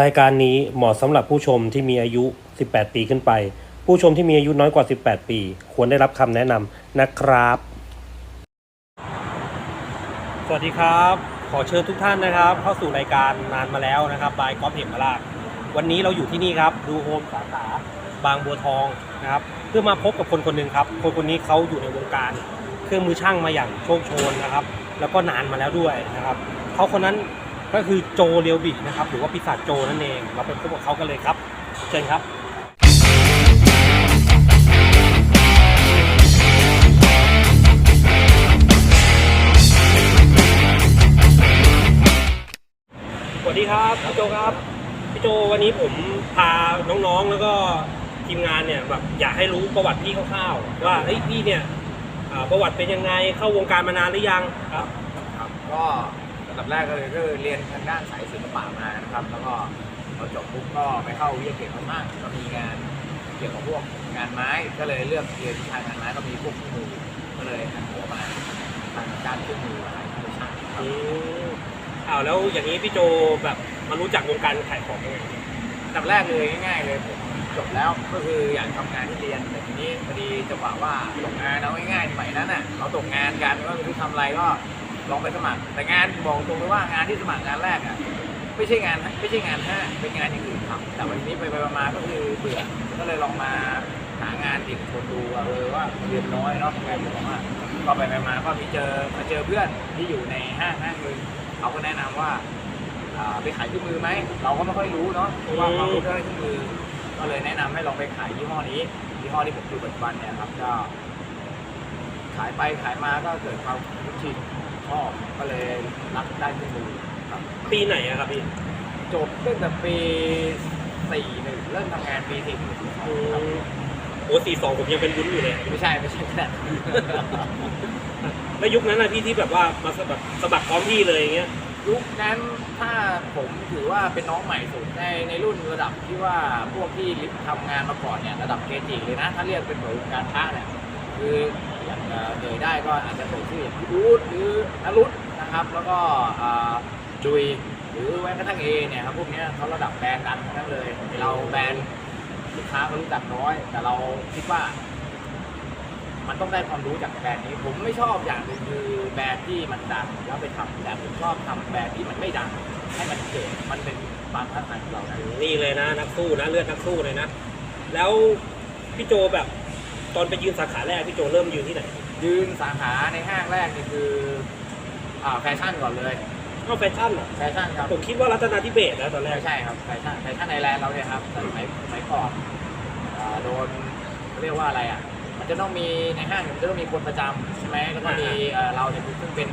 รายการนี้เหมาะสำหรับผู้ชมที่มีอายุ 18 ปีขึ้นไป ผู้ชมที่มีอายุน้อยกว่า 18 ปี ควรได้รับคำแนะนำนะครับ สวัสดีครับ ขอเชิญทุกท่านนะครับ เข้าสู่รายการนานมาแล้วนะครับบายกอล์ฟเหมมาลาดวันนี้เราอยู่ที่นี่ครับ ดูโฮมสาขาบางบัวทองนะครับ เพื่อมาพบกับคนคนหนึ่งครับ คนคนนี้เขาอยู่ในวงการเครื่องมือช่างมาอย่างโชคโชนนะครับ แล้วก็นานมาแล้วด้วยนะครับเขาคนนั้น ก็คือโจเรียวบินะครับหรือว่าปีศาจโจนั่นเอง เราไปพบกับเขากันเลยครับ เชิญครับสวัสดีครับพี่โจครับพี่โจวันนี้ผมพาน้องๆแล้วก็ทีมงานเนี่ยแบบอยากให้รู้ประวัติพี่คร่าวๆว่าเฮ้ยพี่เนี่ยอ่าประวัติเป็นยังไงเข้าวงการมานานหรือยังครับ ครับก็ ดับแรกก็เลยก็เรียนทางด้านสายศิลปะมานะครับ แล้วก็พอจบปุ๊บก็ไปเข้าวิทยาเขตม่าก็มีงานเกี่ยวกับพวกงานไม้ก็เลยเลือกเรียนวิชางานไม้ก็มีพวกเครื่องมือก็เลยหันหัวมาทางด้านเครื่องมืออะไรที่ช่างครับ อืมอ้าวแล้วอย่างนี้พี่โจแบบมารู้จักวงการขายของยังไงอันดับแรกเลยง่ายๆเลยผมจบแล้วก็คืออยากทำงานที่เรียนแต่ทีนี้พอดีจังหวะว่าตกงานเอาง่ายๆสมัยนั้นน่ะเราตกงานกันก็ไม่รู้ทำอะไรก็ ลองไปสมัคร แต่งานบอกตรงเลยว่างานที่สมัครงานแรกอะไม่ใช่งานไม่ใช่งานห้างเป็นงานอย่างอื่นทำแต่วันนี้ไปไปมาก็คือเบื่อก็เลยลองมาหางานเด็กคนดูว่าเออว่าเรียนน้อยเนาะงานผมว่าก็ไปไปมาก็มีเจอมาเจอเพื่อนที่อยู่ในห้างห้างหนึงเขาก็แนะนำว่าอ่าไปขายเครื่องมือไหมเราก็ไม่ค่อยรู้เนาะเพราะว่าควาไมรู้เรื่องเครื่องมือก็เลยแนะนำให้ลองไปขายยี่ห้อนี้ยี่ห้อที่ผมอยู่ปัจจุบันเนี่ยครับก็ขายไปขายมาก็เกิดความคุ้นชิน ชอบก็เลยรับได้เครื่องมือครับ ปีไหนอะครับพี่จบตั้งแต่ปีสี่หนึ่งเริ่มทำงานปีสี่หนึ่งอืมโอ้สี่สองผมยังเป็นวุ้นอยู่เลยไม่ใช่ไม่ใช่ขนาดนั้นแล้วยุคนั้นนะพี่ที่แบบว่ามาสมัครสมัครพร้อมพี่เลยอย่างเงี้ยยุคนั้นถ้าผมถือว่าเป็นน้องใหม่สุดในในรุ่นระดับที่ว่าพวกที่ทำงานมาก่อนเนี่ยระดับเกจิเลยนะ ถ้าเรียกเป็นหน่วยวงการพระเนี่ย คืออย่างเอ่อเอ่ยได้ก็อาจจะเอ่ยชื่ออย่างพี่อู๊ดหรือนรุตนะครับ แล้วก็จุยหรือแม้กระทั่งเอเนี่ยครับพวกนี้เขาระดับแบรนด์ดังทั้งนั้นเลย เราแบรนด์ลูกค้าก็รู้จักน้อย แต่เราคิดว่า มันต้องได้ความรู้จากแบรนด์นี้ ผมไม่ชอบอย่างหนึ่งคือแบรนด์ที่มันดังแล้วไปทำแต่ผมชอบทำแบรนด์ที่มันไม่ดังให้มันเกิดมันเป็นความท้าทายของเรานะนี่เลยนะนักสู้นะเลือดนักสู้เลยนะ แล้วพี่โจแบบ ตอนไปยืนสาขาแรกพี่โจเริ่มยืนที่ไหนยืนสาขาในห้างแรกนี่คืออ่าแฟชั่นก่อนเลยก็แฟชั่นเหรอแฟชั่นครับผมคิดว่ารัตนาธิเบศนะตอนแรกไม่ใช่ครับแฟชั่นแฟชั่นในแลนด์เราเนี่ยครับแต่สมัยสมัยก่อนอ่าโดนเขาเรียกว่าอะไรอะมันจะต้องมีในห้างมันจะต้องมีคนประจำใช่ไหมแล้วก็มีเอ่อเราเนี่ยซึ่งเป็น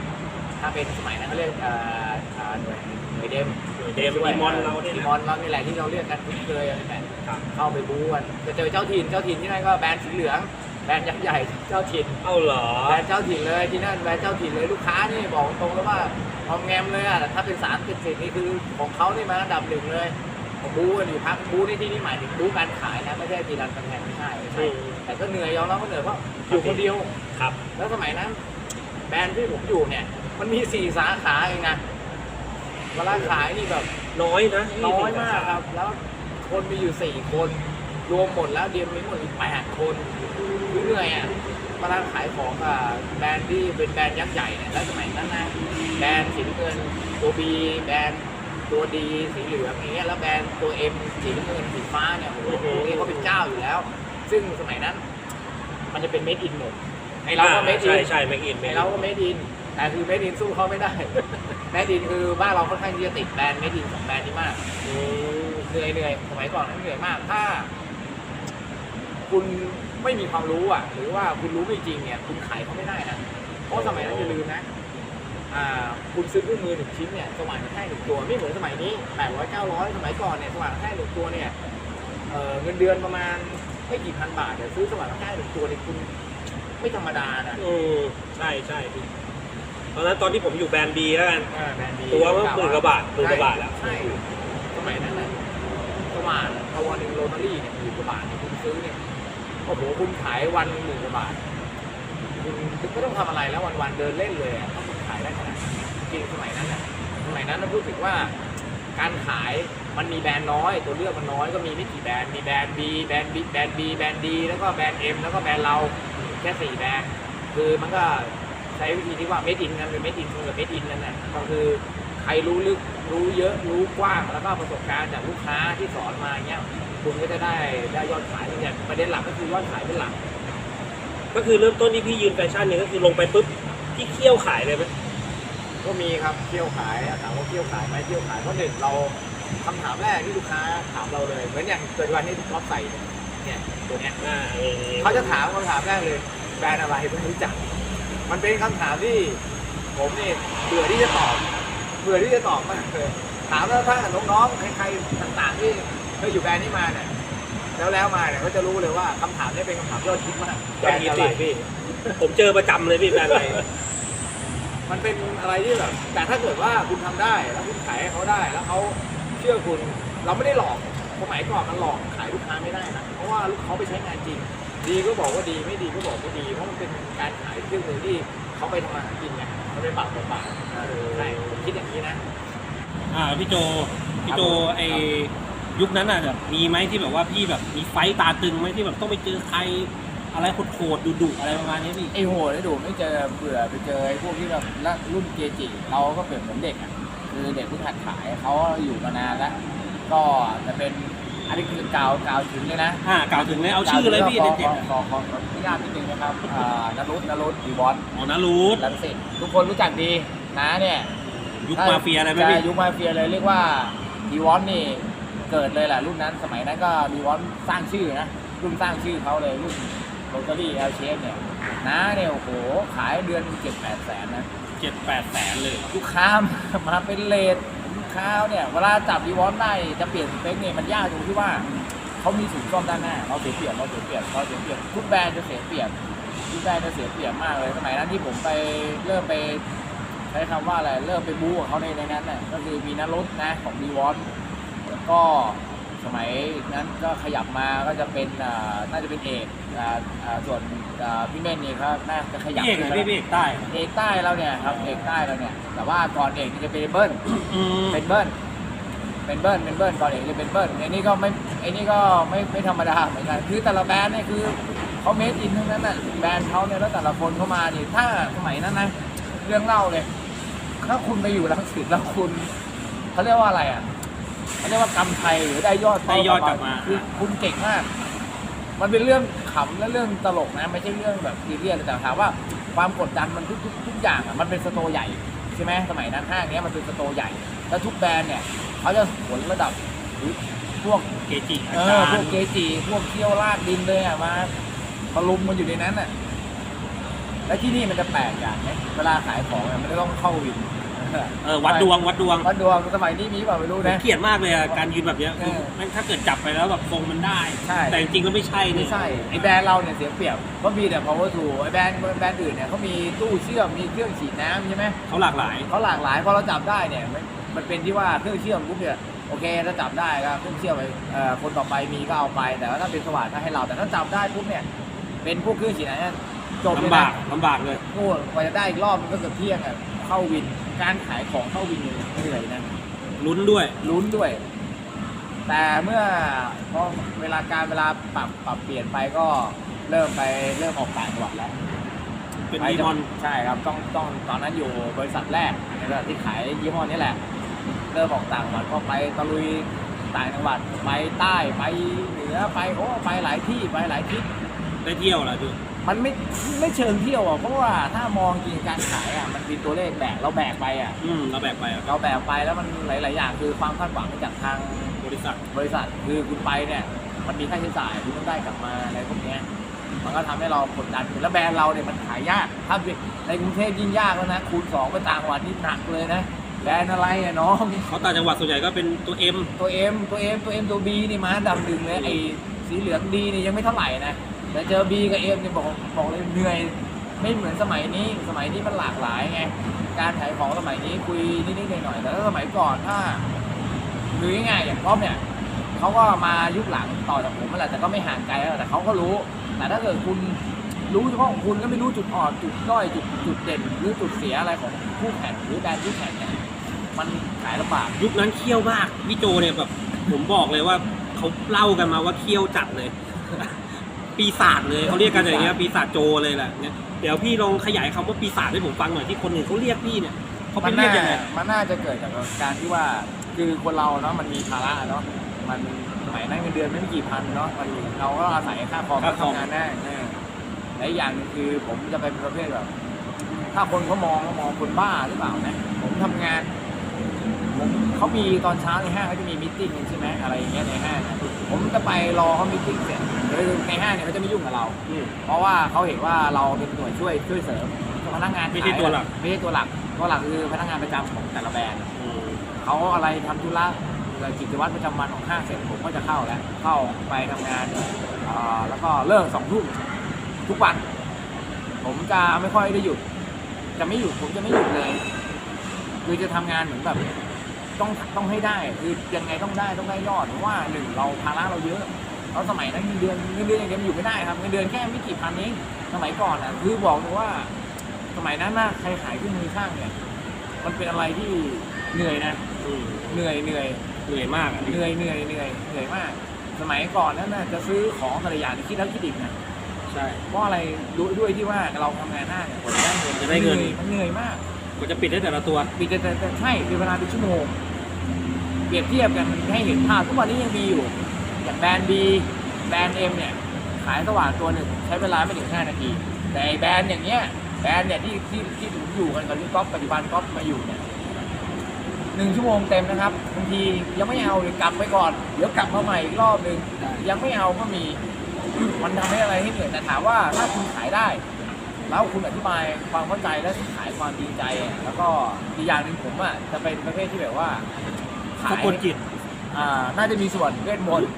ถ้าเป็นสมัยนั้นเขาเรียกเอ่ออ่าหน่วยหน่วย เดมเดมดีมอนเราเนี่ยดีนะมอนเรานี่แหละที่เราเรียกกันคุ้นเคยอะไรแบบครับเข้าไปบู๊กันจะเจอเจ้าถิ่นเจ้าถิ่นที่นั่นก็แบรนด์สีเหลืองแบรนด์ยักษ์ใหญ่เจ้าถิ่นเอาเหรอแบรนด์เจ้าถิ่นเลยที่นั่นแบรนด์เจ้าถิ่นเลยลูกค้านี่บอกตรงแล้วว่าพอมแงมเลยอะถ้าเป็นสารเป็นสินี่คือของเขานี่มาอันดับหนึ่งเลยบู๊กันอยู่พักบู๊ในที่นี่หมายถึงบู๊การขายนะไม่ใช่ตีรันกำแพงไม่ใช่ไม่ใช่อืมแต่ก็เหนื่อยยอมรับว่าเหนื่อยเพราะอยู่คนเดียวครับ แล้วสมัยนั้น แบรนด์ที่ผมอยู่เนี่ย มันมีสี่สาขาเองนะ เวลาขายนี่แบบน้อยนะน้อยมากครับ แล้วคนมีอยู่สี่คน รวมหมดแล้วเดียมมีหมดอีกแปดคนคือเหนื่อยอะเวลาขายของกับแบรนด์ที่เป็นแบรนด์ยักษ์ใหญ่เนี่ยแล้วสมัยนั้นนะแบรนด์สีน้ำเงินตัวบีแบรนด์ตัวดีสีเหลืองอย่างเงี้ยแล้วแบรนด์ตัวเอ็มสีน้ำเงินสีฟ้าเนี่ยโอ้โหนี่เขาเป็นเจ้าอยู่แล้ว ซึ่งสมัยนั้น มันจะเป็นเมดอินหมดไอเราก็เมดอิใช่นใช่ไม่กินไอเราก็เมดอินแต่คือเมดอินสู้เขาไม่ได้ เมดอินคือบ้านเราค่อนข้างที่จะติดแบรนด์เมดอินสองแบรนด์นี้มากอืมเหนื่อยเหนื่อยสมัยก่อนนั้นเหนื่อยมาก ถ้า คุณไม่มีความรู้อะ หรือว่าคุณรู้ไม่จริงเนี่ย คุณขายเขาไม่ได้นะเพราะสมัยนั้นอย่าลืมนะอ่าคุณซื้อเครื่องมือหนึ่งชิ้นเนี่ยสว่านแค่หนึ่งตัวไม่เหมือนสมัยนี้แปดร้อยเก้าร้อยสมัยก่อนเนี่ยสว่านแค่หนึ่งตัวเนี่ยเอ่อเงินเดือนประมาณไม่กี่พันบาทเดี๋ยวซื้อสว่านแค่หนึ่งตัวเนี่ยคุณไม่ธรรมดานะอืมใช่ใช่พี่ ตอนนั้นตอนที่ผมอยู่แบรนด์บีแล้วกันอ่าแบรนด์ดีตัวมันหมื่นกว่าบาทหมื่นกว่าบาทแล้ว ใช่สมัยนั้นนะสว่านตัวหนึ่งโรตารี่เนี่ยหมื่นกว่าบาทเนี่ยคุณซื้อเนี่ยโอ้โหคุณขายวันหมื่นกว่าบาทคุณไม่ต้องทำอะไรแล้ววันๆเดินเล่นเลยอะถ้าคุณขายได้ขนาดนั้นจริงๆสมัยนั้นน่ะสมัยนั้นเราพูดถึงว่า การขายมันมีแบรนด์น้อย ตัวเลือกมันน้อยก็มีไม่กี่แบรนด์มีแบรนด์ B แบรนด์ B แบรนด์ B แบรนด์ D แล้วก็แบรนด์ M แล้วก็แบรนด์เราแค่สี่แบรนด์คือมันก็ ใช้วิธีที่ว่า made in กันเป็น made in กับ made in นั่นแหละก็คือใครรู้ลึกรู้เยอะรู้กว้างแล้วก็ประสบการณ์จากลูกค้าที่สอนมาเงี้ยคุณก็จะได้ได้ยอดขายเนี่ยประเด็นหลักก็คือยอดขายเป็นหลัก ก็คือเริ่มต้นที่พี่ยืนแฟชั่นเนี่ยก็คือลงไปปุ๊บพี่เคี่ยวขายเลยไหมก็มีครับเที่ยวขายถามว่าเที่ยวขายไหมเที่ยวขายเพราะหนึ่งเราคำถามแรกที่ลูกค้าถามเราเลยเหมือนอย่างเกิดวันนี้ท็อปใส่เนี่ยตัวเนี้ยอ่าเออเขาจะถามคำถามแรกเลยแบรนด์อะไรไม่รู้จัก มันเป็นคำถามที่ ผมนี่เบื่อที่จะตอบเบื่อที่จะตอบมากเลยถามแล้วถ้าน้องๆใครๆต่างๆที่เคยอยู่แบรนด์นี้มาเนี่ยแล้วแล้วมาเนี่ยก็จะรู้เลยว่าคำถามนี้เป็นคำถามยอดฮิตมากแบรนด์อะไรพี่ผมเจอประจำเลยพี่แบรนด์อะไรมันเป็นอะไรที่แบบแต่ถ้าเกิดว่าคุณทำได้แล้วคุณขายให้เขาได้ แล้วเขาเชื่อคุณเราไม่ได้หลอกสมัยก่อนมันหลอกขายลูกค้าไม่ได้นะเพราะว่าลูกเขาไปใช้งานจริง ดีก็บอกว่าดีไม่ดีก็บอกว่าดี เพราะมันเป็นการขายเครื่องมือที่เขาไปทำมาหากินไงมันเป็นปากต่อปากใช่ผมคิดอย่างนี้นะ อ่าพี่โจพี่โจไอยุคนั้นอะแบบมีไหมที่แบบว่าพี่แบบมีไฟต์ตาตึงไหมที่แบบต้องไปเจอใครอะไรโหดๆดุๆอะไรประมาณนี้พี่ไอโหดไอดูไม่เจอเบื่อไปเจอไอพวกที่แบบรุ่นเกจิเราก็เปรียบเหมือนเด็กอะคือเด็กเพิ่งหัดขายเขาอยู่มานานแล้วก็จะเป็น อันนี้คือกล่าวกล่าวถึงเลยนะอ่ากล่าวถึงเลยเอาชื่อเลยพี่ขอเด็ดขอขอขออนุญาตนิดนึงนะครับอ่านรุตนรุตดีวอนๆอ๋อนารูทลังสิตทุกคนรู้จักดีนะเนี่ยยุคมาเฟียอะไรไหมใช่พี่ยุคมาเฟียเลยเรียกว่าดีวอนนี่เกิดเลยแหละรุ่นนั้นสมัยนั้นก็ดีวอนสร้างชื่อนะรุ่นสร้างชื่อเขาเลยรุ่นโรตารี่เอลเชฟเนี่ยนะเนี่ยโอ้โหขายเดือนเจ็ดแปดแสนนะเจ็ดแปดแสนเลยลูกค้ามามาเป็นเลท ลูกค้าเนี่ยเวลาจับดีวอนได้จะเปลี่ยนสเปคเนี่ยมันยากตรงที่ว่าเขามีศูนย์ซ่อมด้านหน้าเราเสียเปรียบเราเสียเปรียบเราเสียเปรียบทุกแบรนด์จะเสียเปรียบทุกแบรนด์จะเสียเปรียบมากเลยสมัยนั้นที่ผมไปเริ่มไปใช้คำว่าอะไรเริ่มไปบู๊กับเขาในในนั้นน่ะก็คือมีนรถนะของดีวอนแล้วก็ สมัยนั้นก็ขยับมาก็จะเป็นอ่าน่าจะเป็นเอกอ่าอ่าส่วนอ่าพี่เม่นนี่ก็น่าจะขยับพี่เอกขึ้นไหนมาพี่พี่เอกใต้เอกใต้เราเนี่ยครับเอกใต้เราเนี่ย แต่ว่าก่อนเอกนี่จะเป็นเบิ้ลอืมเป็นเบิ้ลเป็นเบิ้ลเป็นเบิ้ลก่อนเอกจะเป็นเบิ้ลไอ้นี่ก็ไม่ไอ้นี่ก็ไม่ไม่ธรรมดาเหมือนกันคือแต่ละแบรนด์เนี่ยคือเขาเมดอินทั้งนั้นน่ะแบรนด์เขาเนี่ยแล้วแต่ละคนเข้ามานี่ถ้าสมัยนั้นนะเรื่องเล่าเลยถ้าคุณไปอยู่รังสิตแล้วคุณเขาเรียกว่าอะไรอะ เขาเรียกว่ากำไทยหรือได้ยอดได้ยอดกลับมา คือคุณเก่งมาก มันเป็นเรื่องขำและเรื่องตลกนะไม่ใช่เรื่องแบบซีเรียสแต่ถามว่าความกดดันมันทุกทุกทุกอย่างอะมันเป็นสโตร์ใหญ่ใช่ไหมสมัยนั้นห้างเนี้ยมันเป็นสโตร์ใหญ่แล้วทุกแบรนด์เนี่ยเขาจะผลระดับหรือพวกเกจิอาเอจาอรพวกย์เกจิพวกเที่ยวลากดินเลยอะมามาลุมมันอยู่ในนั้นอะและที่นี่มันจะแปลกอย่างไหมเวลาขายของเนี่ยมันจะต้องเข้าวิน เออวัดดวงวัดดวงวัดดวงสมัยนี้มีเปล่าไม่รู้ผมนะเกลียดมากเลยอะการยืนแบบเนี้ยคือเออแม่งถ้าเกิดจับไปแล้วแบบทรงมันได้ใช่แต่จริงๆแล้วไม่ใช่เนี่ไม่ยใช่ไอแบรนด์เราเนี่ยเสียเปรียบเพราะมีแต่ power tool ไอแบรนด์แบรนด์อื่นเนี่ยเขามีตู้เชื่อมมีเครื่องฉีดน้ำใช่ไหมเขาหลากหลายเขาหลากหลายพอเราจับได้เนี่ยมันมันเป็นที่ว่าเครื่องเชื่อมปุ๊บเนี่ยโอเคถ้าจับได้ก็เครื่องเชื่อมไปเอ่อคนต่อไปมีก็เอาไปแต่ว่าถ้าเป็นสว่านก็ให้เราแต่ถ้าจับได้ปุ๊บเนี่ยเป็นพวกเครื่องฉีดน้ำเนี่ยจบเลยลำบานะกลำบากเลยโอ้กว่าจะได้อีกรอบมันก็เกือบเที่ยงอะเข้าวิน การขายของเข้าวินเนี่ยเหนื่อยนะลุ้นด้วย ลุ้นด้วย แต่เมื่อพอเวลาการเวลาปรับปรับเปลี่ยนไปก็เริ่มไปเริ่มออกต่างจังหวัดแล้วเป็นไปดีมอนใช่ครับต้องต้องตอนนั้นอยู่บริษัทแรกนะครับที่ขายยี่ห้อนี้แหละ เริ่มออกต่างจังหวัดก็ไปตะลุยต่างจังหวัดไปใต้ไปเหนือไปโอ้ไปหลายที่ไปหลายทิศได้เที่ยวเหรอพี่ มันไม่ไม่เชิงเที่ยวอะเพราะว่าถ้ามองจริงการขายอะมันมีตัวเลขแบกเราแบกไปอะ อืมเราแบกไปอะเราแบกไปแล้วมันหลาย ๆ อย่างคือความคาดหวังจากทางบริษัทบริษัทคือคุณไปเนี่ย มันมีค่าใช้จ่ายคุณต้องได้กลับมาอะไรพวกเนี้ยมันก็ทำให้เรากดดันแล้วแบรนด์เราเนี่ยมันขายยากถ้าในกรุงเทพยิ่งยากแล้วนะคูณสองไปต่างจังหวัดนี่หนักเลยนะแบรนด์อะไรอะน้องเขาต่างจังหวัดส่วนใหญ่ก็เป็นตัวเอ็มตัวเอ็มตัวเอ็มตัวเอ็มตัวบีนี่มาอันดับหนึ่งเลยไอ้สีเหลืองดีนี่ยังไม่เท่าไหร่นะ แต่เจอบีกับเอ็มนี่บอกบอกเลยเหนื่อยไม่เหมือนสมัยนี้สมัยนี้มันหลากหลายไงการขายของสมัยนี้คุยนิดๆหน่อยๆแต่ถ้าสมัยก่อนถ้าคือง่ายอย่างป๊อเนี่ยเขาก็มายุคหลังต่อจากผมนั่นแหละแต่ก็ไม่ห่างไกลแล้วแต่เขาก็รู้ แต่ถ้าเกิดคุณรู้เฉพาะของคุณก็ไม่รู้จุดอ่อนจุดด้อยจุดจุดเด่นหรือจุดเสียอะไรของคู่แข่งหรือแบรนด์คู่แข่งเนี่ยมันขายลำบากยุคนั้นเคี่ยวมากพี่โจเนี่ยแบบผมบอกเลยว่าเขาเล่ากันมาว่าเคี่ยวจัดเลย ปีศาจเลยเขาเรียกกันอย่างเงี้ยปีศาจโจเลยแหละเนี่ยเดี๋ยวพี่ลองขยายคำว่าปีศาจให้ผมฟังหน่อยที่คนอื่นเขาเรียกพี่เนี่ยเขามัเป็นนเรียน่ากยังไงมันน่าจะเกิดจากการที่ว่าคือคนเราเนาะมันมีภาระเนาะมันสมัยนั้นเงินเดือนไม่มีกี่พันเนาะมันเราก็อาศัยค่าคอมค่าคอมทำงานได้เออและอีกอย่างหนึงคือผมจะเป็นประเภทแบบ ถ้าคนเขามองเขามองคนบ้าหรือเปล่านะผมทำงานผมเขามีตอนเช้าในห้างเขาจะมีมิทติ้งกันใช่ไหมอะไรอย่างเงี้ยในห้างนะ ผมจะไปรอเขามิทติ้งเสร็จคือในห้างเนี่ยเขาจะไม่ยุ่งกับเรา อืม เพราะว่าเขาเห็นว่าเราเป็นหน่วยช่วยช่วยเสริมพนักงานไม่ใช่ขายตัวหลัก ไม่ใช่ตัวหลักตัวหลักคือพนักงานประจำของแต่ละแบรนด์อืมเขาอะไรทำธุระกิจวัตรประจำวันของห้างเสร็จผมก็จะเข้าแล้วเข้าไปทำงานอ่าแล้วก็เลิกสองทุ่มทุกวัน ผมจะไม่ค่อยได้หยุด จะไม่หยุดผมจะไม่หยุดเลย คือจะทำงานเหมือนแบบ ต้องต้องให้ได้คือยังไงต้องได้ต้องได้ยอดเพราะว่าหนึ่งเราภาระเราเยอะเราสมัยนั้นเงินเดือนเงินเดือนอย่างเดียวมันอยู่ไม่ได้ครับเงินเดือนแค่ไม่กี่พันเองสมัยก่อนอะคือบอกเลยว่า สมัยนั้นน่ะใครขายเครื่องมือช่างเนี่ยมันเป็นอะไรที่เหนื่อยนะอืมเหนื่อยเหนื่อยเหนื่อยมากอะเหนื่อยเหนื่อยเหนื่อยเหนื่อยมาก สมัยก่อนนั้นน่ะจะซื้อของแต่ละอย่างนี่คิดแล้วคิดอีกนะใช่เพราะอะไรด้วยด้วยที่ว่าเราทำงานหน้าเนี่ยกว่าจะได้เงินจะได้เงินหอยมันเหนื่อยมาก กว่าจะปิดได้แต่ละตัวปีแต่แต่แต่ใช่เป็นเวลาเป็นชั่วโมงเปรียบเทียบกันให้เห็นภาพทุกวันนี้ยังมีอยู่ อย่างแบรนด์บีแบรนด์เอ็มเนี่ย ขายสว่านตัวหนึ่งใช้เวลาไม่ถึง5นาที แต่ไอ้แบรนด์อย่างเงี้ยแบรนด์เนี่ยที่ที่ที่ผมอยู่กันกับที่ก๊อฟปัจจุบันก๊อฟมาอยู่เนี่ยหนึ่งชั่วโมงเต็มนะครับบางทียังไม่เอาเลยกลับไปก่อน เดี๋ยวกลับมาใหม่อีกรอบหนึ่งยังไม่เอาก็มีมันทำให้อะไรให้เหนื่อยแต่ถามว่าถ้าคุณขายได้ แล้วคุณอธิบายความเข้าใจและขายความจริงใจอะแล้วก็อีกอย่างหนึ่งผมอะจะเป็นประเภทที่แบบว่าขาสะยกดจิตอ่าน่าจะมีส่วนเวทมนต์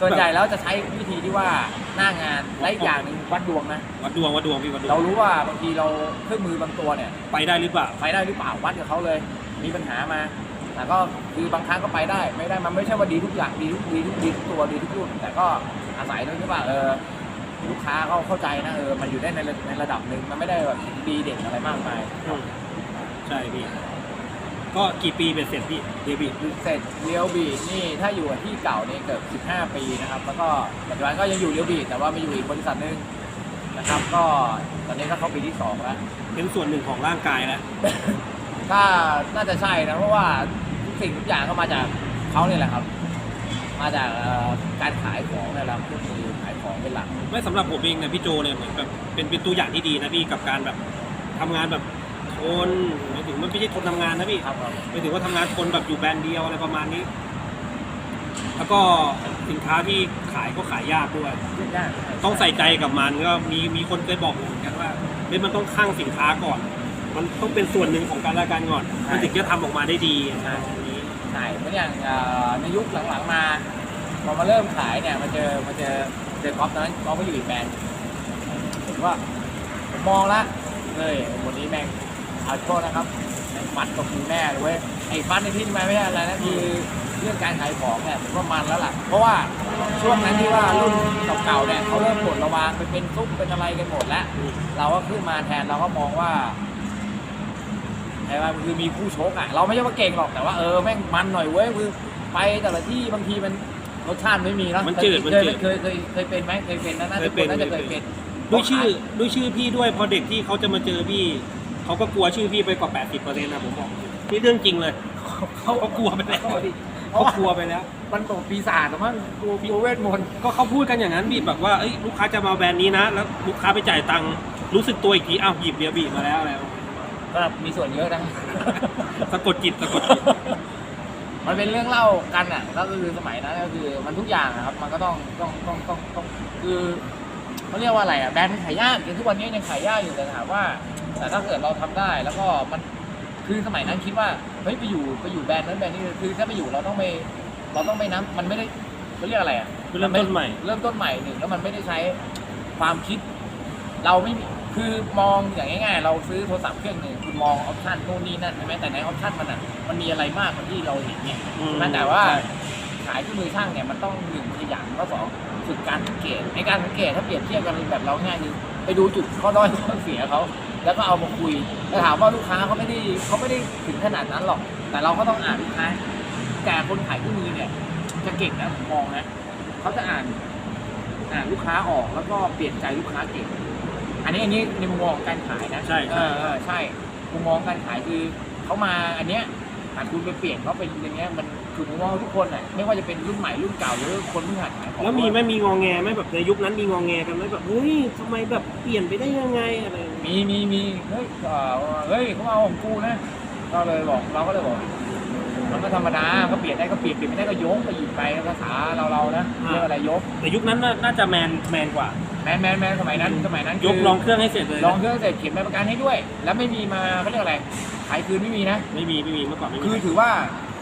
ส่วนใหญ่แล้วจะใช้วิธีที่ว่าหน้างานและอีกอย่างหนึ่งวัดดวงนะวัดดวงวัดดวงพี่วัดดวเรางรู้ว่าบางทีเราเครื่องมือบางตัวเนี่ย ไปได้หรือเปล่าไปได้หรือเปล่าวัดกับเขาเลย มีปัญหามาแต่ก็คือบางครั้งก็ไปได้ ไม่ได้มันไม่ใช่ว่าดีทุกอย่างดีทุกดีทุกดีทุกตัวดีทุกรุ่นแต่ก็อาศัยด้วยที่ว่าเออ ลูกค้าเขาเข้าใจนะเออมันอยู่ได้ในระในระดับหนึ่งมันไม่ได้แบบดีเด่นอะไรมากมายอืมใช่พี่ ก็กี่ปีเป็นเสร็จพี่เดบิตเสร็จเรียวบีดนี่ถ้าอยู่กับที่เก่าเนี่ยเกือบ15 ปีนะครับ แล้วก็ปัจจุบันก็ยังอยู่เรียวบีดแต่ว่ามาอยู่อีกบริษัทหนึ่งนะครับ ก็ตอนนี้ก็เข้าปีที่สองแล้ว เป็นส่วนหนึ่งของร่างกายแล้วถ้าน่าจะใช่นะ เพราะว่าทุกสิ่งทุกอย่างก็มาจากเขาเนี่ยแหละครับ มาจากเอ่อการขายของเนี่ยแหละก็คือขาย ของเป็นหลัก ไม่สำหรับผมเองเนี่ยพี่โจเนี่ยเหมือนแบบเป็นเป็นตัวอย่างที่ดีนะพี่กับการแบบทำงานแบบทนหมายถึงมันไม่ใช่ทนทำงานนะพี่ครับผมหมายถึงว่าทำงานทนแบบอยู่แบรนด์เดียวอะไรประมาณนี้ แล้วก็สินค้าที่ขายก็ขายยากด้วยยุ่งยากต้องใส่ใจกับมันก็มีมีคนเคยบอกผมเหมือนกันว่าเฮ้ยมันต้องข้างสินค้าก่อน มันต้องเป็นส่วนหนึ่งของการละกันก่อนมันถึงจะทำออกมาได้ดีนะตรงนี้ ใช่เหมือนอย่างเอ่อในยุคหลังๆมาพอมาเริ่มขายเนี่ยมาเจอมาเจอ เจอก๊อฟตอนนั้นก๊อฟก็อยู่อีกแบรนด์ผมว่าผมมองละเลยวันนี้แม่งเอาโทษนะครับแม่งฟัดกับกูแน่เลยเว้ยไอ้ฟัดในที่มาไม่ใช่อะไรนะคือเรื่องการขายของเนี่ยผมว่ามันแล้วล่ะ เพราะว่าช่วงนั้นที่ว่ารุ่นเก่าๆเนี่ยเขาเริ่มปลดระวางไปเป็นซุปเป็นอะไรกันหมดแล้ว เราก็ขึ้นมาแทนเราก็มองว่าไอ้ว่าคือมีคู่ชกอะเราไม่ใช่ว่าเก่งหรอกแต่ว่าเออแม่งมันหน่อยเว้ยคือไปแต่ละที่บางทีมัน รสชาติไม่มีเนาะมันจืดมันเคยจืดเคยเคยเคยเป็นไหมเคยเป็นนะน่าเคจะยเป็นน่าจะเคยเคยเป็เป็นนด้วยชื่อด้วยชื่อพี่ด้วยพอเด็กที่เขาจะมาเจอพี่เขาก็กลัวชื่อพี่ไปกว่า 80%นะผมบอกนี่เรื่องจริงเลยเขาเขากลัวไปแล้วเขาดิเพเขาราะว่ากลัวไปแล้วมันตกปีศาจหรือมั้งกลัวกลัวเวทมนต์ก็เขาพูดกันอย่างนั้นพี่แบบว่าเอ้ยลูกค้าจะมาแบรนด์นี้นะแล้วลูกค้าไปจ่ายตังค์รู้สึกตัวอีกทีอ้าวหยิบเบียร์บีมาแล้วอะไรก็มีส่วนเยอะนะสะกดจิตสะกดจิต มันเป็นเรื่องเล่ากันอะก็คือสมัยนั้นก็คือมันทุกอย่างอะครับ มันก็ต้องต้องต้องต้องต้องคือเขาเรียกว่าอะไรอะแบรนด์มันขายยากจนทุกวันนี้ยังขายยากอยู่แต่ถามว่า แต่ถ้าเกิดเราทำได้แล้วก็มันคือสมัยนั้นคิดว่าเฮ้ยไปอยู่ไปอยู่แบรนด์นั้นแบรนด์นี้คือถ้าไปอยู่เราต้องไปเราต้องไปน้ำมันไม่ได้เขาเรียกอะไรอะเริ่มต้นใหม่ เริ่มต้นใหม่หนึ่งแล้วมันไม่ได้ใช้ความคิด เราไม่มี คือมองอย่างง่ายๆ เราซื้อโทรศัพท์เครื่องหนึ่งคุณมองออปชันนู่นนี่นั่นใช่ไหมแต่ในออปชันมันอะมันมีอะไรมากกว่าที่เราเห็นเนี่ยอืม นั่นแต่ว่าขายเครื่องมือช่างเนี่ยมันต้องหนึ่งขยันก็สองฝึกการสังเกตในการสังเกตถ้าเปรียบเทียบกันแบบเราง่ายคือไปดูจุดข้อด้อยข้อเสียเขาแล้วก็เอามาคุยแต่ถามว่าลูกค้าเขาไม่ได้เขาไม่ได้ถึงขนาดนั้นหรอก แต่เราก็ต้องอ่านลูกค้าแต่คนขายเครื่องมือเนี่ย จะเก่งนะผมมองนะเขาจะอ่านอ่านลูกค้าออกแล้วก็เปลี่ยนใจลูกค้าเก่ง อันนี้อันนี้ในมุมมองของการขายนะใช่เอใช่อเออใช่มุมมองการขายคือเขามาอันเนี้ยอาจคุณไปเปลี่ยนเขาเป็นอย่างเงี้ยมันคือมุมมองทุกคนอะไม่ว่าจะเป็นรุ่นใหม่รุ่นเก่าหรือคนเพิ่งหัดขายของแล้วมีไหม่มีงองแงไหมแบบในยุคนั้นมีงองแงกันไหมแบบเฮ้ยทำไมแบบเปลี่ยนไปได้ยังไงอะไรอย่างเงี้ยมีมีมีเฮ้ยเอ่อเฮ้ยเขาเอาของกูนะก็เลยบอกเราก็เลยบอก มันก็ธรรมดาก็เปลี่ยนได้ก็เปลี่ยนเปลี่ยนไม่ได้ก็ยกก็หยิบไปภาษาเราเราๆนะเรียกอะไรยกแต่ยุคนั้นน่าน่าจะแมนแมนกว่า แมนแมนแมนสมัยนั้นสมัยนั้นยกคืลองเครื่องให้เสร็จเลยนะลองเครื่องเสร็จเขียนใบประกันให้ด้วย แล้วไม่มีมาเขาเรียกอะไรขายคืนไม่มีนะ ไม่มีไม่มีเมื่อก่อนไม่มีคือถือว่า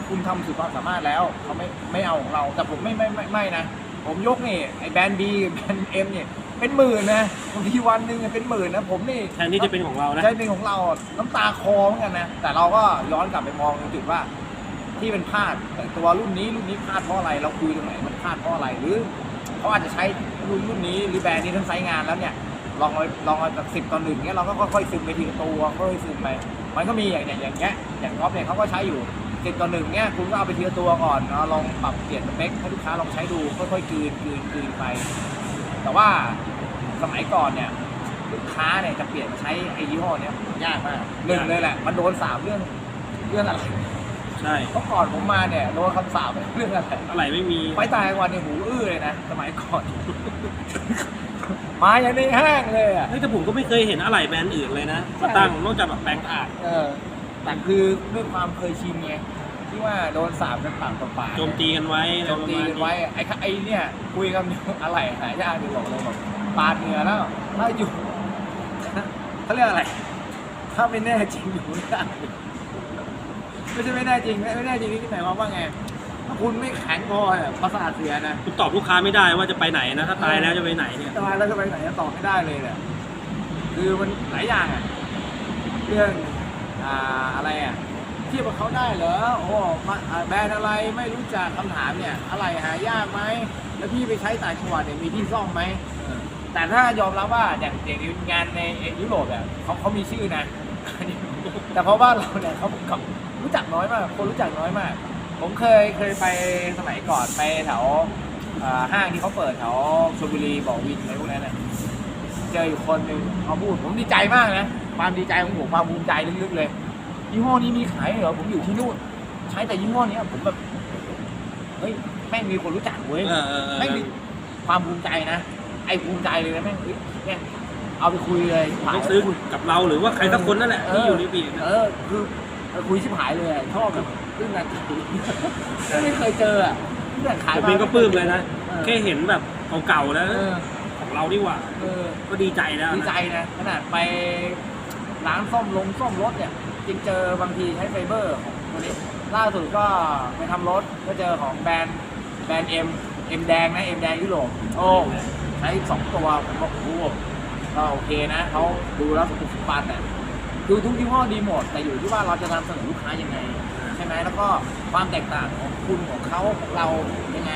คุณทำสุดความสามารถแล้วเขาไม่ไม่เอาของเราแต่ผมไม่ไม่ไม่ไม่นะ ผมยกนี่ไอ้แบรนด์บีแบรนด์เอ็มเนี่ยเป็นหมื่นนะบางทีวันหนึ่งเนี่ยเป็นหมื่นนะผมนี่ แทนที่จะเป็นของเรานะ ใช่เป็นของเราน้ำตาคอเหมือนกันนะ แต่เราก็ย้อนกลับไปมองในจุดว่า ที่เป็นพลาดแต่ตัวรุ่นนี้รุ่นนี้พลาดเพราะอะไรเราคุยตรงไหนมันพลาดเพราะอะไรหรือเขาอาจจะใช้รุ่นรุ่นนี้หรือแบรนด์นี้ทั้งไซส์งานแล้วเนี่ยลองเอาลองเอาจากสิบต่อหนึ่งเนี้ยเราก็ค่อยๆซึมไปทีละตัวค่อยๆซึมไปมันก็มีอย่างอย่างอย่างเงี้ยอย่างก๊อฟเนี่ยเขาก็ใช้อยู่สิบต่อหนึ่งเนี้ยคุณก็เอาไปทีละตัวก่อนเอาลองปรับเปลี่ยนสเปคให้ลูกค้าลองใช้ดูค่อยๆกืนกืนกืนไป แต่ว่าสมัยก่อนเนี่ยลูกค้าเนี่ยจะเปลี่ยนมาใช้ไอ้ยี่ห้อเนี้ยยากมากหนึ่งเลยแหละมันโดนสามเรื่องเรื่องอะไร ใช่เพราะก่อนผมมาเนี่ยโดนคำสาปเรื่องอะไรอะไรไม่มีไปตายวันเนี่ยหูอื้อเลยนะสมัยก่อน มาอย่างในห้างเลยอะ เฮ้ยแต่ผมก็ไม่เคยเห็นอะไรแบรนด์อื่นเลยนะมาตั้งนอกจากแบบแปลงอาดเออแต่คือด้วยความเคยชินไงที่ว่าโดนสาปกันปากต่อปากโจมตีกันไว้โจมตีกันไว้ไอ้ค่ะไอ้เนี่ยคุยกันอยู่อะไรหายากดีบอกเลยบอกปาดเหงื่อแล้วถ้าอยู่เขาเรียกอะไร ถ้าไม่แน่จริงอยู่ไม่ได้ ไม่ใช่ไม่แน่จริงไม่แน่จริงนี่หมายความว่าไงถ้าคุณไม่แข็งพอเนี่ยประสาทเสียนะคุณตอบลูกค้าไม่ได้ว่าจะไปไหนนะถ้าตายแล้วจะไปไหนเนี่ยจะมาแล้วจะไปไหนจะตอบไม่ได้เลยเนี่ยคือมันหลายอย่างอะเรื่องอ่าอะไรอะเทียบกับเขาได้เหรอโอ้มาอ่าแบรนด์อะไรไม่รู้จักคำถามเนี่ยอะไรหายากไหมแล้วพี่ไปใช้ต่างจังหวัดเนี่ยมีที่ซ่อมไหมแต่ถ้ายอมรับว่าอย่างอย่างงานในยุโรปเนี่ยเขาเขามีชื่อนะแต่เพราะบ้านเราเนี่ยเขากับ รู้จักน้อยมาก คนรู้จักน้อยมาก ผมเคยเคยไปสมัยก่อนไปแถวอ่าห้างที่เขาเปิดแถวชลบุรีบอกวินอะไรพวกนั้นน่ะเจออยู่คนหนึ่งเขาพูดผมดีใจมากนะความดีใจของผมความภูมิใจลึกๆเลยยี่ห้อนี้มีขายเหรอผมอยู่ที่นู่น ใช้แต่ยี่ห้อเนี้ยผมแบบเฮ้ยแม่งมีคนรู้จักเว้ย เออเออเออแม่งมีความภูมิใจนะ ไอ้ภูมิใจเลยนะแม่งเฮ้ยแม่งเอาไปคุยเลย ต้องซื้อกับเราหรือว่าใครสักคนนั่นแหละที่อยู่ในปีกเออคือเออ คุยชิบหายเลยอะชอบแบบเรื่องนาทีไม่เคยเจออะที่แบบขายผมมาเองก็ปลื้มเลยนะเออแค่เห็นแบบเก่าๆแล้ว เออของเราดีกว่า เออก็ดีใจแล้วนะดีใจนะขนาดไปร้านซ่อมลงซ่อมรถเนี่ยจริงเจอบางทีใช้ไฟเบอร์ของตัวนี้ล่าสุดก็ไปทำรถก็เจอของแบรนด์แบรนด์เอ็มเอ็มแดงนะเอ็มแดงยุโรปโอ้ใช้สองตัวผมบอกโอ้โหก็โอเคนะเขาดูแล้วสุขุมปันอะ คือทุกยี่ห้อดีหมดแต่อยู่ที่ว่าเราจะนำเสนอลูกค้ายังไงใช่ไหมแล้วก็ความแตกต่างของคุณของเขาของเรายังไง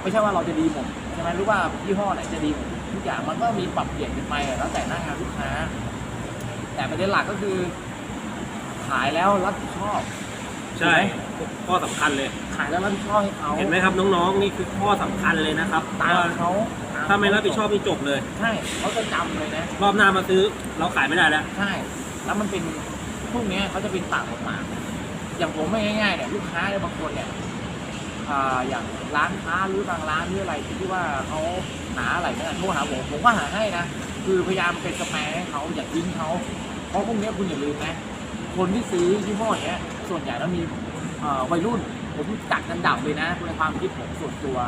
ไม่ใช่ว่าเราจะดีหมดใช่ไหมหรือว่ายี่ห้อไหนจะดีหมดทุกอย่างมันก็มีปรับเปลี่ยนกันไปอะแล้วแต่หน้างานลูกค้า แต่ประเด็นหลักก็คือ ขายแล้วรับผิดชอบ ใช่ข้อสำคัญเลย ขายแล้วรับผิดชอบให้เขาเห็นไหมครับน้องๆนี่คือข้อสำคัญเลยนะครับตามเขาถ้าไม่รับผิดชอบนี่จบเลย ใช่เขาจะจำเลยนะ รอบหน้ามาซื้อเราขายไม่ได้แล้ว ใช่ แล้วมันเป็นพวกนี้เขาจะเป็นปากต่อปาอย่างผมไม่ง่ายๆเนี่ยลูกค้าเนี่ยบางคนเนี่ยอย่างร้านค้าหรือบางร้านหรืออะไรที่ว่าเขาหาอะไรเนี่ยโทรหาผมผมก็หาให้นะคือพยายามเป็นสแปร์ให้เขาอย่าทิ้งเขาเพราะพวกนี้คุณอย่าลืมนะคนที่ซื้อยี่ห้อเนี้ยส่วนใหญ่แล้วมีวัยรุ่นผมจัดกันดับเลยนะในความคิดผมส่วนตัว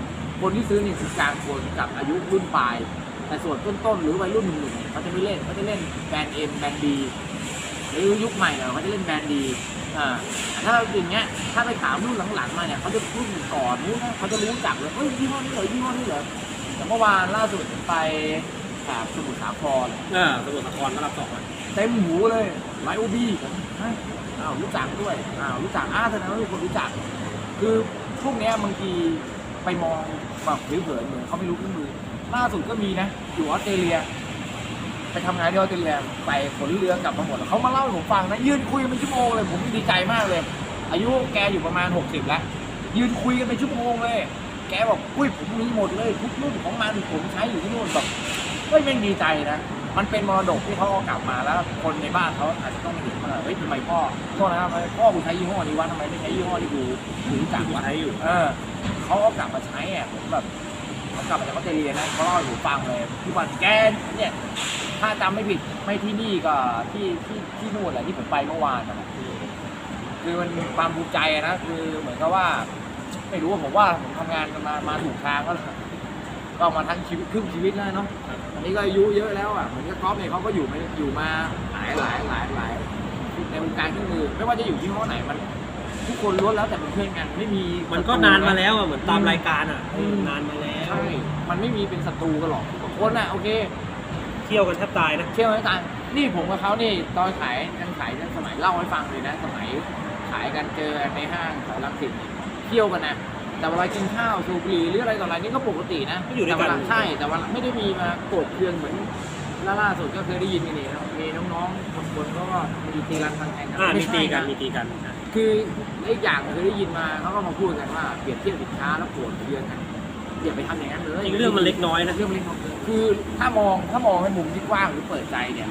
คนที่ซื้อนี่คือกลางคนกับอายุรุ่นปลาย แต่ส่วนต้นๆหรือวัยรุ่นหนุ่มเนี่ยเขาจะไม่เล่นเขาจะเล่นแบรนด์เอ็มแบรนด์ดี หรือยุคใหม่เนี่ยเขาจะเล่นแบรนด์ดีอ่าแต่ถ้าอย่างเงี้ยถ้าไปถามรุ่นหลังๆมาเนี่ยเขาจะรุ่นก่อนนู้นนะเขาจะรู้จักเลยเฮ้ยยี่ห้อนี้เหรอยี่ห้อนี้เหรอแต่เมื่อวานล่าสุดไปแถบสมุทรสาครอ่าตำรวจสาครก็รับสองวันเต็มหูเลยไลโอบีผมฮะอ้าวรู้จักด้วยอ้าวรู้จักอ้าแสดงว่ามีคนรู้จัก คือพวกเนี้ยบางทีไปมองแบบผิวเผินเหมือนเขาไม่รู้เครื่องมือล่าสุดก็มีนะอยู่ออสเตรเลีย ไปทำงานที่ออสเตรเลียไปขนเรือกลับมาหมดเขามาเล่าให้ผมฟังนะยืนคุยเป็นชั่วโมงเลยผมดีใจมากเลย อายุแกอยู่ประมาณ 60 แล้ว ยืนคุยกันเป็นชั่วโมงเลย แกบอกอุ้ยผมมีหมดเลยทุกรุ่นของมันผมใช้อยู่ที่นู่นแบบเฮ้ยแม่งดีใจนะมันเป็นมรดกที่เขาเอากลับมาแล้วคนในบ้านเขาอาจจะต้องเห็นว่าเฮ้ยทำไมพ่อโทษนะครับพ่อกูใช้ยี่ห้อนี้วะทำไมไม่ใช้ยี่ห้อที่กูกูรู้จักวะใช้อยู่เออเขาเอากลับมาใช้อะผมแบบเขากลับมาจากออสเตรเลียนะเขาเล่าให้ผมฟังเลยที่วันแกเนี่ย ถ้าจำไม่ผิดไม่ที่นี่ก็ที่ที่ที่นู่นแหละที่ผมไปเมื่อวานนะคือมันมีความภูมิใจอะนะคือเหมือนกับว่า ไม่รู้ว่าผมว่าผมทำงานกันมามาถูกทางก็ก็มาทั้งชีวิตครึ่งชีวิตแล้วเนาะอันนี้ก็อายุเยอะแล้วอะเหมือนกับก๊อฟเนี่ยเขาก็อยู่มาอยู่มาหลายหลายหลายหลายในวงการเครื่องมือไม่ว่าจะอยู่ที่ห้อไหนมัน ทุกคนล้วนแล้วแต่เป็นเพื่อนกันไม่มีมันก็นานมาแล้วอะเหมือนตามรายการอะอืม นานมาแล้ว ใช่ มันไม่มีเป็นศัตรูกันหรอกบางคนอะโอเค เที่ยวกันแทบตายนะ เที่ยวให้ตายนี่ผมกับเขานี่ตอนขายกันขายกันสมัยเล่าให้ฟังเลยนะ สมัยขายกันเจอกันในห้างแถวรังสิตเที่ยวกันนะแต่เวลากินข้าวสูบบุหรี่หรืออะไรต่ออะไรนี่ก็ปกตินะก็อยู่ด้วยกัน แต่เวลาใช่แต่ว่าไม่ได้มีมาโกรธเคืองเหมือนล่าล่าสุดก็เคยได้ยินกันนี่นะมีน้องๆบางคนเขาก็มีตีรันฟันแทงกันอ่ามีไใช่ตีกันะมีตีกัน คืออีกอย่างเคยได้ยินมาเขาก็มาพูดกันว่าเปรียบเทียบสินค้าแล้วโกรธเคืองกัน อย่าไปทำอย่างนั้นเลยจริงเรื่องมันเล็กน้อยนะเรื่องเล็กน้อยคือถ้ามองถ้ามองในมุมที่กว้างหรือเปิดใจเนี่ย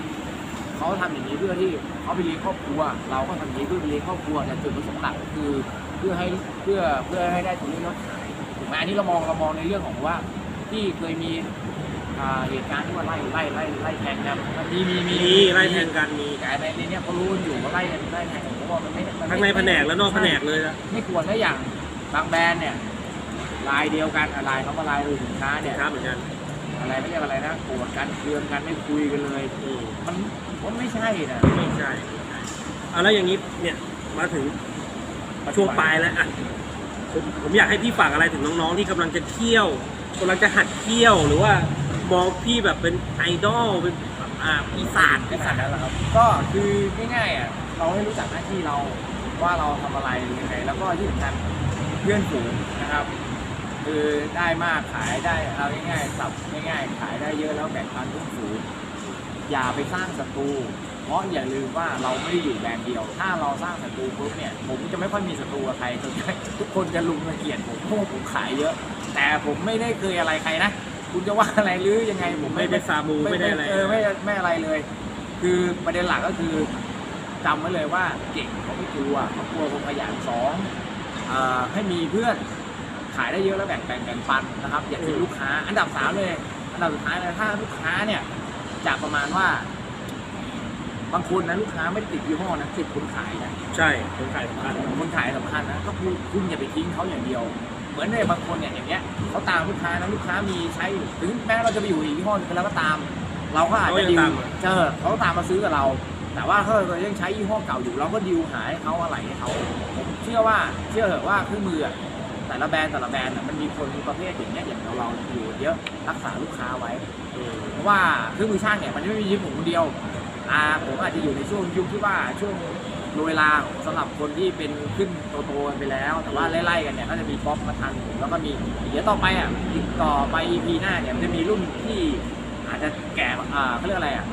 เขาทำอย่างนี้เพื่อที่เขาไปเลี้ยงครอบครัว เราก็ทำอย่างนี้เพื่อไปเลี้ยงครอบครัวแต่จุดประสงค์หลักก็คือเพื่อให้เพื่อเพื่อให้ได้ตัวนี้ยอดขายถูกไหมอันนี้เรามองเรามองในเรื่องของว่าที่เคยมีอ่าเหตุการณ์ที่ว่าไล่ไล่ไล่ไล่แทงกันมีมีมีมีไล่แทงกันมีแต่ในในเนี้ยเขารู้กันอยู่ว่าไล่กันไล่แทงกันผมว่ามันไม่มัไม่ทั้งในแผนกและนอกแผนกเลยนะไม่ควรถ้าอย่างบางแบรนด์เนี่ย ลายเดียวกันอะไรเขามาลายดูสินค้าเนี่ยครับเหมือนกันอะไรไม่ใช่อะไรนะโกรธกันเคืองกันไม่คุยกันเลย อืมมันผมไม่ใช่นะไม่ใช่เอาแล้วอย่างนี้เนี่ยมาถึงช่วงปลายแล้วอะผมผมอยากให้พี่ฝากอะไรถึงน้องๆที่กำลังจะเที่ยวกำลังจะหัดเที่ยวหรือว่ามองพี่แบบเป็นไอดอลเป็นแบบอ่าปีศาจไอ้สัตว์นั่นแหละครับ ก็คือง่ายๆอะเราให้รู้จักหน้าที่เราว่าเราทำอะไรยังไงแล้วก็ที่สำคัญเพื่อนฝูงนะครับ คือได้มากขายได้เอาง่ายๆสับง่ายๆ ขายได้เยอะแล้วแบ่งปันเพื่อนฝูงอย่าไปสร้างศัตรูเพราะอย่าลืมว่าเราไม่ได้อยู่แบรนด์เดียว ถ้าเราสร้างศัตรูปุ๊บเนี่ย ผมจะไม่ค่อยมีศัตรูกับใครจนทุกคนจะลุมระเกลียดผมเพราะว่าผมขายเยอะ แต่ผมไม่ได้เคยอะไรใครนะ คุณจะว่าอะไรหรือยังไงผมไม่เป็นซามูไม่ได้อะไรเออไม่ไม่อะไรเลย คือประเด็นหลักก็คือจำไว้เลยว่าเก่งเขาไม่กลัวเขากลัวคนขยันสองให้มีเพื่อน ขายได้เยอะแล้วแบ่งแบ่งแบ่งปันนะครับ อย่าทิ้งลูกค้า อันดับสามเลย อันดับสุดท้ายเลยถ้าลูกค้าเนี่ย จากประมาณว่า บางคนนะลูกค้าไม่ได้ติดยี่ห้อนะติดคนขายนะใช่คนขายสำคัญคนขายสำคัญนะก็คือคุณอย่าไปทิ้งเขาอย่างเดียว เหมือนในบางคนเนี่ยอย่างเงี้ยเขาตามลูกค้านะลูกค้ามีใช้อยู่ถึงแม้เราจะไปอยู่อีกยี่ห้อหนึงแล้วก็ตาม เราก็อาจจะดิวเจอเขาตามมาซื้อกับเราแต่ว่าถ้าเรายังใช้ยี่ห้อเก่าอยู่เราก็ดิวหาให้เขาอะไรให้เขาผมเชื่อว่าเชื่อเถอะว่าเครื่องมืออะ แต่ละแบรนด์แต่ละแบรนด์อะมันมีคนประเภทอย่างเงี้ยอย่างเราเราอยู่เยอะรักษาลูกค้าไว้อืมเพราะว่าเครื่องมือช่างเนี่ยมันไม่มีชีวิตผมคนเดียวอ่าผมอาจจะอยู่ในช่วงยุคที่ว่าช่วงเวลาสำหรับคนที่เป็นขึ้นโตๆกันไปแล้ว แต่ว่าไล่ๆกันเนี่ยก็จะมีป๊อปมาทันแล้วก็มีเดี๋ยวต่อไปอะอีกต่อไป EP หน้าเนี่ยมันจะมีรุ่นที่อาจจะแก่อ่าเขาเรียกอะไรอะ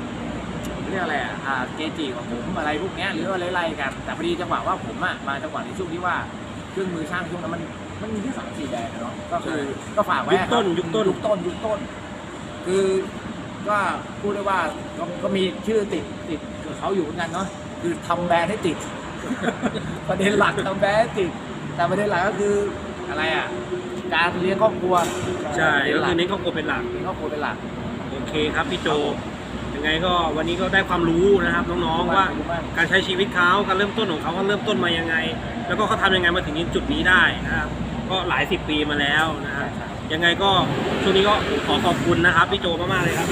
เขาเรียกอะไรอะอ่าเกจิของผมอะไรพวกเนี้ยหรือว่าไล่ๆกัน แต่พอดีจังหวะว่าผมอะมาจังหวะในช่วงที่ว่าเครื่องมือช่างช่วงนั้นมัน มันมีที่สามสี่แบรนด์อะเนาะก็คือก็ฝากไว้ยุคอะครับต้นยุคต้นยุคต้นยุคต้น คือก็พูดได้ว่าก็ก็มีชื่อติดติดกับเขาอยู่เหมือนกันเนาะคือทำแบรนด์ให้ติด ประเด็นหลักทำแบรนด์ให้ติด แต่ประเด็นหลักก็คืออะไรอะการเลี้ยงครอบครัวใช่ประเด็ก็นหลัคือเน้นครอบครัวเป็นหลัก เลี้ยงครอบครัวเป็นหลัก โอเคครับพี่โจ ยังไงก็วันนี้ก็ได้ความรู้นะครับน้องๆว่าขอบคุณมากการใช้ชีวิตเขาการเริ่มต้นของเขาเขาเริ่มต้นมายังไง แล้วก็เขาทำยังไงมาถึงจุดนี้ได้นะครับ ก็หลายสิบปีมาแล้วนะครับยังไงก็ช่วงนี้ก็ขอขอบคุณนะครับพี่โจมากๆเลยครับ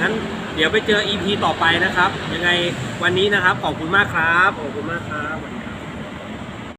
งั้นเดี๋ยวไปเจอ EP ต่อไปนะครับ ยังไงวันนี้นะครับขอบคุณมากครับขอบคุณมากครับ